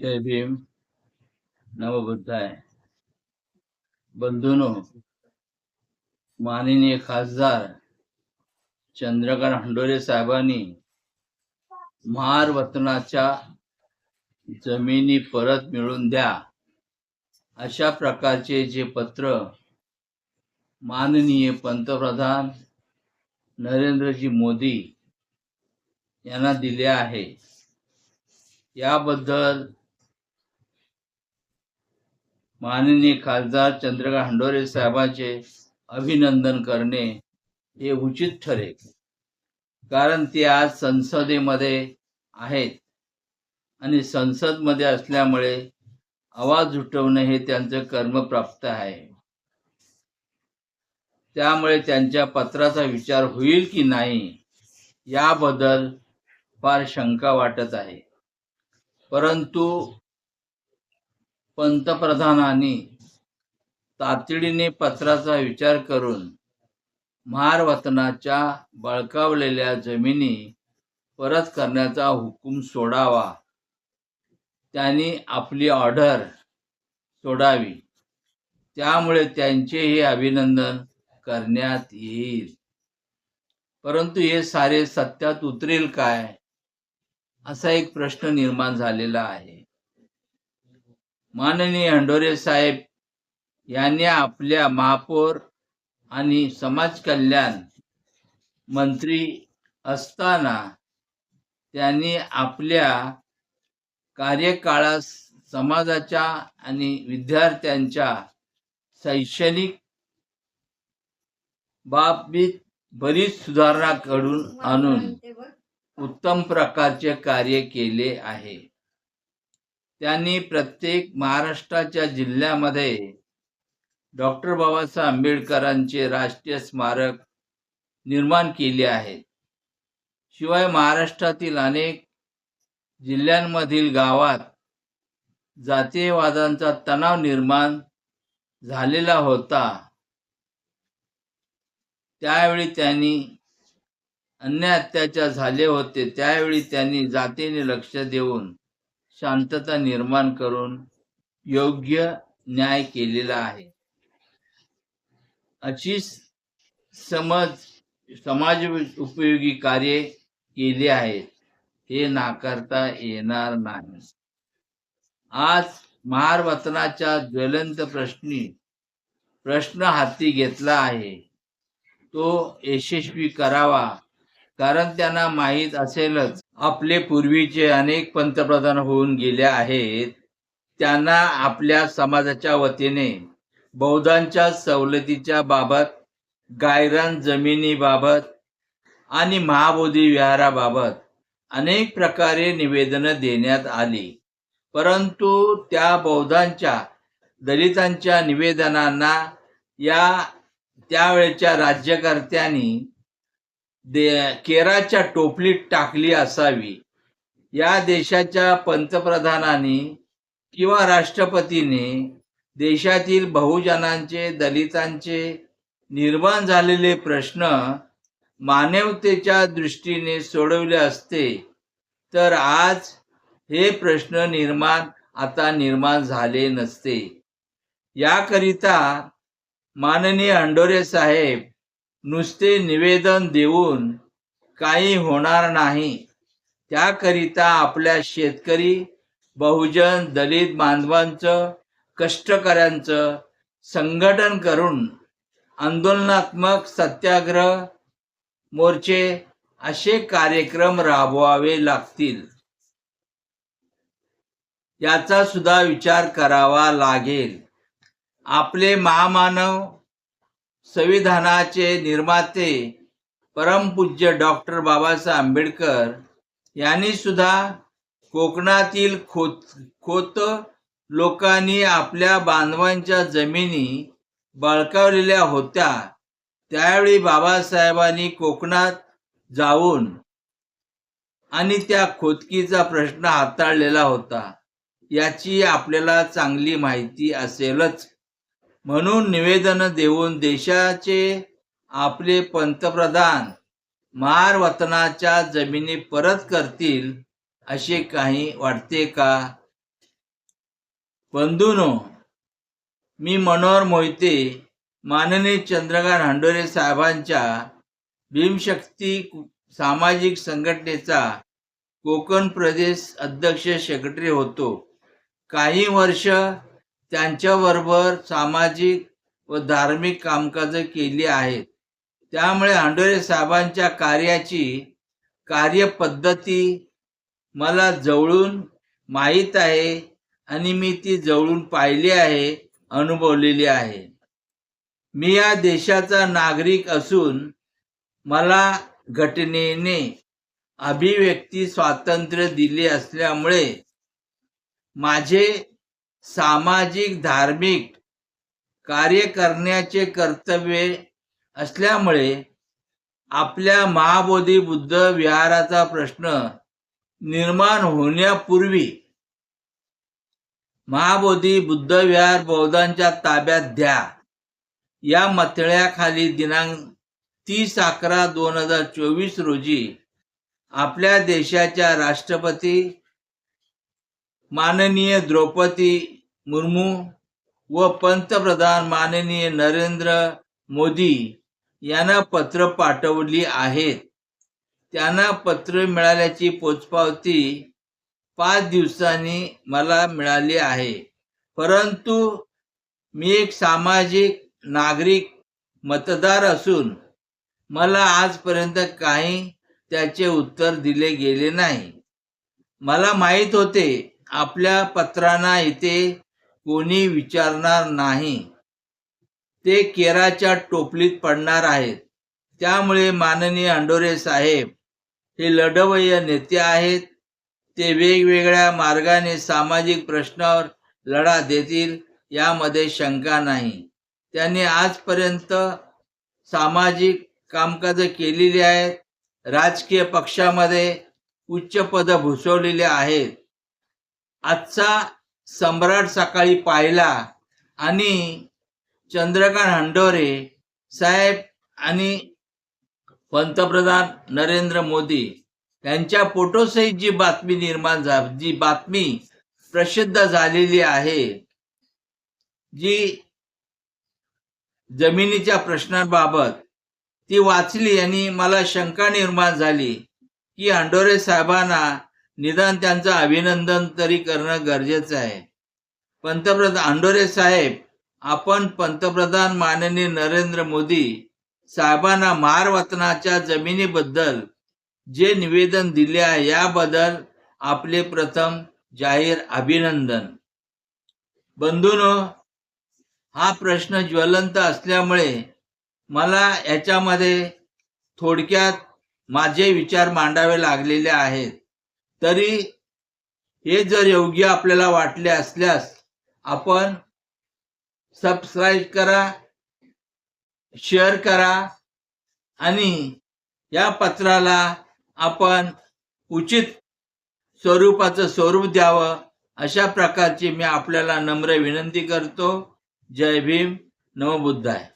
जय भीम. नवबुद्धाय बंधूनो माननीय खासदार चंद्रकांत हंडोरे साहेबांनी महार वतनाच्या जमिनी परत मिळवून द्या. अशा प्रकारचे जे पत्र माननीय पंतप्रधान नरेंद्रजी मोदी यांना दिले आहे. याबद्दल माननीय खासदार चंद्रकांत हंडोरे साहेबांचे अभिनंदन करणे हे उचित ठरेल. कारण ते आज संसदेमध्ये आहेत आणि संसदमध्ये असल्यामुळे आवाज उठवणे हे त्यांचं कर्मप्राप्त आहे. त्यामुळे त्यांच्या पत्राचा विचार होईल की नाही याबद्दल फार शंका वाटत आहे. परंतु पंतप्रधानांनी तातडीने पत्राचा विचार करून महारवतनाच्या बळकावलेल्या जमिनी परत करण्याचा हुकूम सोडावा. त्यांनी आपली ऑर्डर सोडावी. त्यामुळे त्यांचे हे अभिनंदन करण्यात येईल. परंतु हे सारे सत्यात उतरेल काय? असा एक प्रश्न निर्माण झालेला आहे. माननीय हंडोरे साहेब यांनी आपल्या महापौर आणि समाज कल्याण मंत्री असताना त्यांनी आपल्या कार्यकाळात समाजाच्या आणि विद्यार्थ्यांच्या शैक्षणिक बाबतीत बरीच सुधारणा घडून आणून उत्तम प्रकारचे कार्य केले आहे. त्यांनी प्रत्येक महाराष्ट्राच्या जिल्ह्यामध्ये डॉक्टर बाबासाहेब आंबेडकरांचे राष्ट्रीय स्मारक निर्माण केले आहे. शिवाय महाराष्ट्रातील अनेक जिल्ह्यांमधील गावात जातीयवादांचा तणाव निर्माण झालेला होता. त्यावेळी त्यांनी अन्य अत्याचार झाले होते. त्यावेळी त्यांनी जातीने लक्ष देऊन शांतता निर्माण करून योग्य न्याय केलेला आहे. अशी समज समाज उपयोगी कार्य केले आहेत. हे नाकारता येणार नाही. आज महारवतनाच्या ज्वलंत प्रश्नी प्रश्न हाती घेतला आहे. तो यशस्वी करावा. कारण त्यांना माहीत असेलच. आपले पूर्वीचे अनेक पंतप्रधान होऊन गेले आहेत. त्यांना आपल्या समाजाच्या वतीने बौद्धांच्या सवलतीच्या बाबत गायरान जमिनीबाबत आणि महाबोधी विहाराबाबत अनेक प्रकारे निवेदनं देण्यात आली. परंतु त्या बौद्धांच्या दलितांच्या निवेदनांना या त्यावेळच्या राज्यकर्त्यांनी केराच्या टोपलीत टाकली असावी. या देशाच्या पंतप्रधानांनी किंवा राष्ट्रपतीने देशातील बहुजनांचे दलितांचे निर्माण झालेले प्रश्न मानवतेच्या दृष्टीने सोडवले असते. तर आज हे प्रश्न निर्माण आता निर्माण झाले नसते. याकरिता माननीय अंडोरे साहेब नुसते निवेदन देऊन काही होणार नाही. त्याकरिता आपल्या शेतकरी बहुजन दलित बांधवांचं कष्टकऱ्यांचं संघटन करून आंदोलनात्मक सत्याग्रह मोर्चे असे कार्यक्रम राबवावे लागतील. याचा सुद्धा विचार करावा लागेल. आपले महामानव संविधानाचे निर्माते परमपूज्य डॉक्टर बाबासाहेब आंबेडकर यांनी सुद्धा कोकणातील खोत खोत लोकांनी आपल्या बांधवांच्या जमिनी बळकावलेल्या होत्या. त्यावेळी बाबासाहेबांनी कोकणात जाऊन आणि त्या खोदकीचा प्रश्न हाताळलेला होता. याची आपल्याला चांगली माहिती असेलच. म्हणून निवेदन देऊन देशाचे आपले पंतप्रधान महार वतनाच्या जमिनी परत करतील असे काही वाटते का? बंधूनो मी मनोहर मोहिते माननीय चंद्रकांत हंडोरे साहेबांच्या भीमशक्ती सामाजिक संघटनेचा कोकण प्रदेश अध्यक्ष सेक्रेटरी होतो. काही वर्ष त्यांच्याबरोबर सामाजिक व धार्मिक कामकाज केली आहेत. त्यामुळे हंडोरे साहेबांच्या कार्याची कार्यपद्धती मला जवळून माहीत आहे आणि मी ती जवळून पाहिली आहे अनुभवलेली आहे. मी या देशाचा नागरिक असून मला घटनेने अभिव्यक्ती स्वातंत्र्य दिले असल्यामुळे माझे सामाजिक धार्मिक कार्य करण्याचे कर्तव्य असल्यामुळे आपल्या महाबोधी बुद्ध विहाराचा प्रश्न निर्माण होण्यापूर्वी महाबोधी बुद्ध विहार बौद्धांच्या ताब्यात द्या. या मथळ्याखाली दिनांक तीस अकरा दोन हजार चोवीस रोजी आपल्या देशाच्या राष्ट्रपती माननीय द्रौपदी मुर्मू व पंतप्रधान माननीय नरेंद्र मोदी यांना पत्र पाठवली आहेत. त्यांना पत्र मिळाल्याची पोचपावती पाच दिवसांनी मला मिळाली आहे. परंतु मी एक सामाजिक नागरिक मतदार असून मला आजपर्यंत काही त्याचे उत्तर दिले गेले नाही. मला माहीत होते आपल्या पत्रांना इथे कोणी विचारणार नाही. ते केराच्या टोपलीत पडणार आहेत. त्यामुळे माननीय अंडोरे साहेब हे लढवय्य नेते आहेत. ते वेगवेगळ्या मार्गाने सामाजिक प्रश्नावर लढा देतील यामध्ये शंका नाही. त्यांनी आजपर्यंत सामाजिक कामकाज केलेली आहेत. राजकीय पक्षामध्ये उच्च पद भूषवलेले आहेत. आजचा सम्राट सकाळी पाहिला आणि चंद्रकांत हंडोरे साहेब आणि पंतप्रधान नरेंद्र मोदी यांच्या फोटोसहित जी बातमी निर्माण झा जी बातमी प्रसिद्ध झालेली आहे जी जमिनीच्या प्रश्नांबाबत ती वाचली आणि मला शंका निर्माण झाली की हंडोरे साहेबांना निदान त्यांचं अभिनंदन तरी करणं गरजेचं आहे. पंतप्रधान अंडोरे साहेब आपण पंतप्रधान माननीय नरेंद्र मोदी साहेबांना मारवतनाच्या जमिनीबद्दल जे निवेदन दिले आहे याबद्दल आपले प्रथम जाहीर अभिनंदन. बंधूनो हा प्रश्न ज्वलंत असल्यामुळे मला याच्यामध्ये थोडक्यात माझे विचार मांडावे लागलेले आहेत. तरी हे जर योग्य आपल्याला वाटले असल्यास आपण सबस्क्राईब करा शेअर करा आणि या पत्राला आपण उचित स्वरूपाचं स्वरूप द्यावं अशा प्रकारची मी आपल्याला नम्र विनंती करतो. जय भीम. नमो आहे